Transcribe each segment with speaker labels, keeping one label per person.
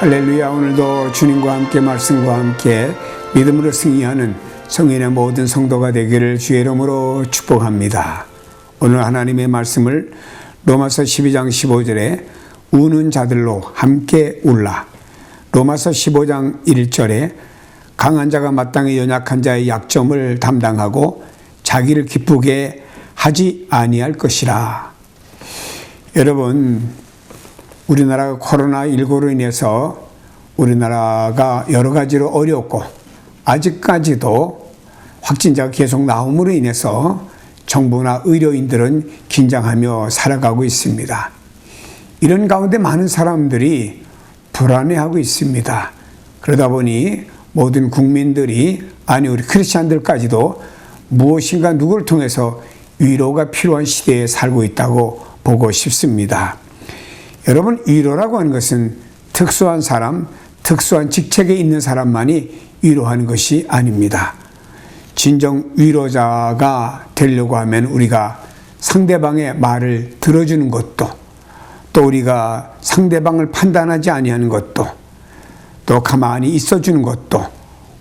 Speaker 1: 할렐루야 오늘도 주님과 함께 말씀과 함께 믿음으로 승리하는 성인의 모든 성도가 되기를 주의 이름으로 축복합니다. 오늘 하나님의 말씀을 로마서 12장 15절에 우는 자들로 함께 울라. 로마서 15장 1절에 강한 자가 마땅히 연약한 자의 약점을 담당하고 자기를 기쁘게 하지 아니할 것이라. 여러분 우리나라가 코로나19로 인해서 우리나라가 여러 가지로 어렵고 아직까지도 확진자가 계속 나옴으로 인해서 정부나 의료인들은 긴장하며 살아가고 있습니다. 이런 가운데 많은 사람들이 불안해하고 있습니다. 그러다 보니 모든 국민들이 아니 우리 크리스찬들까지도 무엇인가 누구를 통해서 위로가 필요한 시대에 살고 있다고 보고 싶습니다. 여러분 위로라고 하는 것은 특수한 사람, 특수한 직책에 있는 사람만이 위로하는 것이 아닙니다. 진정 위로자가 되려고 하면 우리가 상대방의 말을 들어주는 것도 또 우리가 상대방을 판단하지 아니하는 것도 또 가만히 있어주는 것도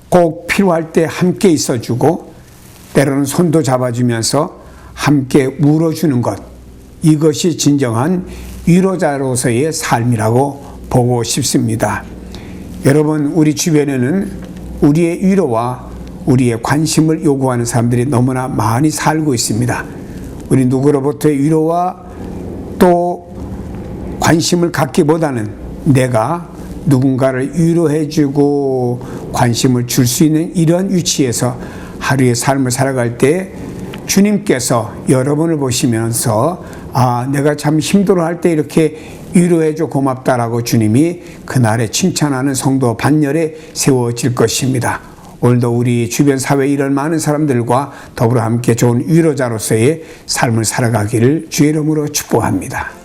Speaker 1: 꼭 필요할 때 함께 있어주고 때로는 손도 잡아주면서 함께 울어주는 것 이것이 진정한 위로자로서의 삶이라고 보고 싶습니다. 여러분, 우리 주변에는 우리의 위로와 우리의 관심을 요구하는 사람들이 너무나 많이 살고 있습니다. 우리 누구로부터의 위로와 또 관심을 갖기보다는 내가 누군가를 위로해주고 관심을 줄 수 있는 이런 위치에서 하루의 삶을 살아갈 때 주님께서 여러분을 보시면서 아, 내가 참 힘들어 할 때 이렇게 위로해줘 고맙다라고 주님이 그날에 칭찬하는 성도 반열에 세워질 것입니다. 오늘도 우리 주변 사회에 이런 많은 사람들과 더불어 함께 좋은 위로자로서의 삶을 살아가기를 주의 이름으로 축복합니다.